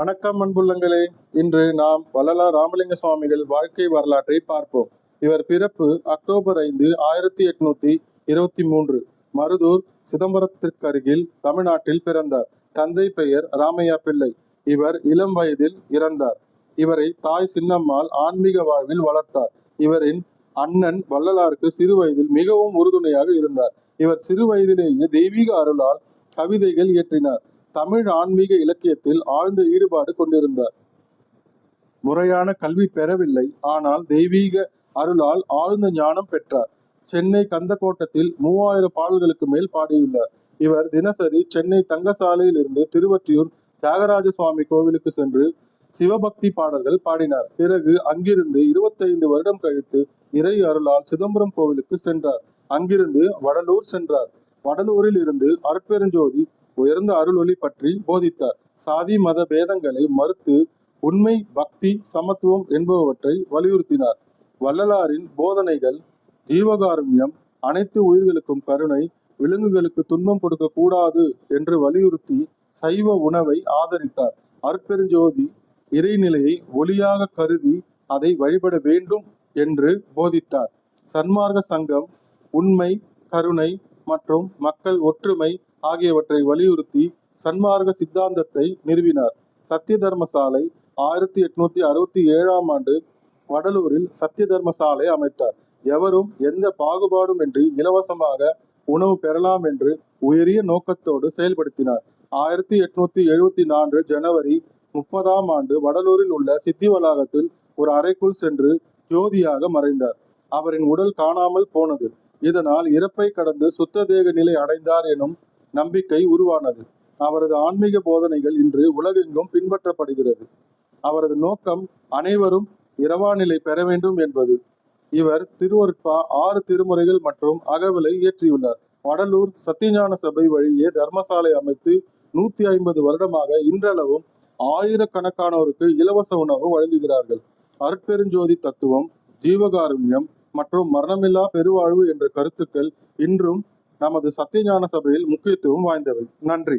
வணக்கம் அன்புள்ளங்களே. இன்று நாம் வள்ளலார் ராமலிங்க சுவாமிகள் வாழ்க்கை வரலாற்றை பார்ப்போம். இவர் பிறப்பு அக்டோபர் ஐந்து ஆயிரத்தி எட்நூத்தி இருபத்தி மூன்று. மருதூர் சிதம்பரத்திற்கு அருகில் தமிழ்நாட்டில் பிறந்தார். தந்தை பெயர் ராமையா பிள்ளை. இவர் இளம் வயதில் இறந்தார். இவரை தாய் சின்னம்மாள் ஆன்மீக வாழ்வில் வளர்த்தார். இவரின் அண்ணன் வள்ளலாருக்கு சிறு வயதில் மிகவும் உறுதுணையாக இருந்தார். இவர் சிறு வயதிலேயே தெய்வீக அருளால் கவிதைகள் இயற்றினார். தமிழ் ஆன்மீக இலக்கியத்தில் ஆழ்ந்த ஈடுபாடு கொண்டிருந்தார். முறையான கல்வி பெறவில்லை. ஆனால் தெய்வீக அருளால் ஆழ்ந்த ஞானம் பெற்றார். சென்னை கந்தக்கோட்டத்தில் மூவாயிரம் பாடல்களுக்கு மேல் பாடியுள்ளார். இவர் தினசரி சென்னை தங்கசாலையில் இருந்து திருவற்றியூர் தியாகராஜ சுவாமி கோவிலுக்கு சென்று சிவபக்தி பாடல்கள் பாடினார். பிறகு அங்கிருந்து இருபத்தைந்து வருடம் கழித்து இறை அருளால் சிதம்பரம் கோவிலுக்கு சென்றார். அங்கிருந்து வடலூர் சென்றார். வடலூரில் இருந்து அற்பெருஞ்சோதி உயர்ந்த அருளொளி பற்றி போதித்தார். சாதி மத பேதங்களை மறுத்து உண்மை பக்தி சமத்துவம் என்பவற்றை வலியுறுத்தினார். வள்ளலாரின் போதனைகள் ஜீவகாருண்யம் அனைத்து உயிர்களுக்கும் கருணை விலங்குகளுக்கு துன்பம் கொடுக்க கூடாது என்று வலியுறுத்தி சைவ உணவை ஆதரித்தார். அற்பெருஞ்சோதி இறைநிலையை ஒளியாக கருதி அதை வழிபட வேண்டும் என்று போதித்தார். சன்மார்க்க சங்கம் உண்மை கருணை மற்றும் மக்கள் ஒற்றுமை ஆகியவற்றை வலியுறுத்தி சன்மார்க்க சித்தாந்தத்தை நிறுவினார். சத்திய தர்மசாலை ஆயிரத்தி எட்நூத்தி அறுபத்தி ஏழாம் ஆண்டு வடலூரில் சத்திய தர்மசாலை அமைத்தார். எவரும் எந்த பாகுபாடுமின்றி இலவசமாக உணவு பெறலாம் என்று உயரிய நோக்கத்தோடு செயல்படுத்தினார். ஆயிரத்தி எட்நூத்தி எழுபத்தி நான்கு ஜனவரி முப்பதாம் ஆண்டு வடலூரில் உள்ள சித்தி வளாகத்தில் ஒரு அறைக்குள் சென்று ஜோதியாக மறைந்தார். அவரின் உடல் காணாமல் போனது. இதனால் இறப்பை கடந்து சுத்த தேக நிலை அடைந்தார் எனும் நம்பிக்கை உருவானது. அவரது ஆன்மீக போதனைகள் இன்று உலகெங்கும் பின்பற்றப்படுகிறது. அவரது நோக்கம் அனைவரும் இரவா நிலை பெற வேண்டும் என்பது. இவர் திருவருட்பா ஆறு திருமுறைகள் மற்றும் அகவலை இயற்றியுள்ளார். வடலூர் சத்தியஞான சபை வழியே தர்மசாலை அமைத்து நூத்தி ஐம்பது வருடமாக இன்றளவும் ஆயிரக்கணக்கானோருக்கு இலவச உணவு வழங்குகிறார்கள். அருட்பெருஞ்சோதி தத்துவம் ஜீவகாருண்யம் மற்றும் மரணமில்லா பெருவாழ்வு என்ற கருத்துக்கள் இன்றும் நமது சத்தியஞான சபையில் முக்கியத்துவம் வாய்ந்தவை. நன்றி.